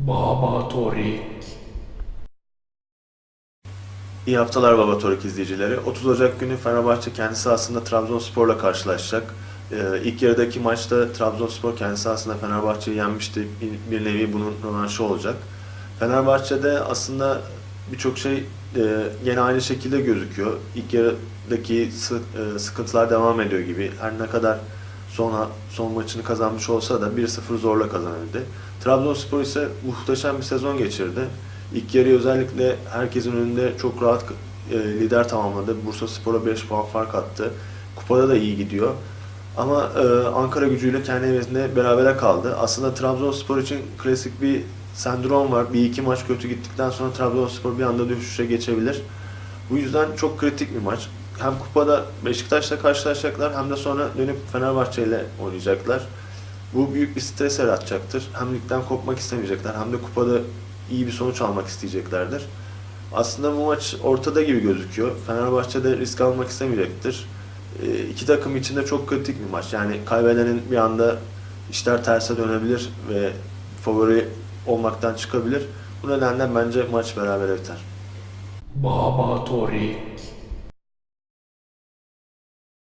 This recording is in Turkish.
Baba Torik. İyi haftalar Baba Torik izleyicileri. 30 Ocak günü Fenerbahçe kendi sahasında Trabzonspor'la karşılaşacak. Ee, ilk yarıdaki maçta Trabzonspor kendi sahasında Fenerbahçe'yi yenmişti. Bir, bir nevi bunun rövanşı olacak. Fenerbahçe'de aslında birçok şey e, yine aynı şekilde gözüküyor. İlk yarıdaki e, sıkıntılar devam ediyor gibi. Her ne kadar son, son maçını kazanmış olsa da 1-0 zorla kazanabildi. Trabzonspor ise muhteşem bir sezon geçirdi. İlk yarıyı özellikle herkesin önünde çok rahat e, lider tamamladı. Bursa Spor'a 5 puan fark attı. Kupada da iyi gidiyor. Ama e, Ankara gücüyle kendi evinde berabere kaldı. Aslında Trabzonspor için klasik bir sendrom var. Bir iki maç kötü gittikten sonra Trabzonspor bir anda düşüşe geçebilir. Bu yüzden çok kritik bir maç. Hem kupada Beşiktaş'la karşılaşacaklar hem de sonra dönüp Fenerbahçe ile oynayacaklar. Bu büyük bir stres yaratacaktır. Hem ligden kopmak istemeyecekler hem de kupada iyi bir sonuç almak isteyeceklerdir. Aslında bu maç ortada gibi gözüküyor. Fenerbahçe de risk almak istemeyecektir. E, iki takım için de çok kritik bir maç. Yani kaybedenin bir anda işler terse dönebilir ve favori olmaktan çıkabilir. Bu nedenle bence maç berabere biter. Baba Torik.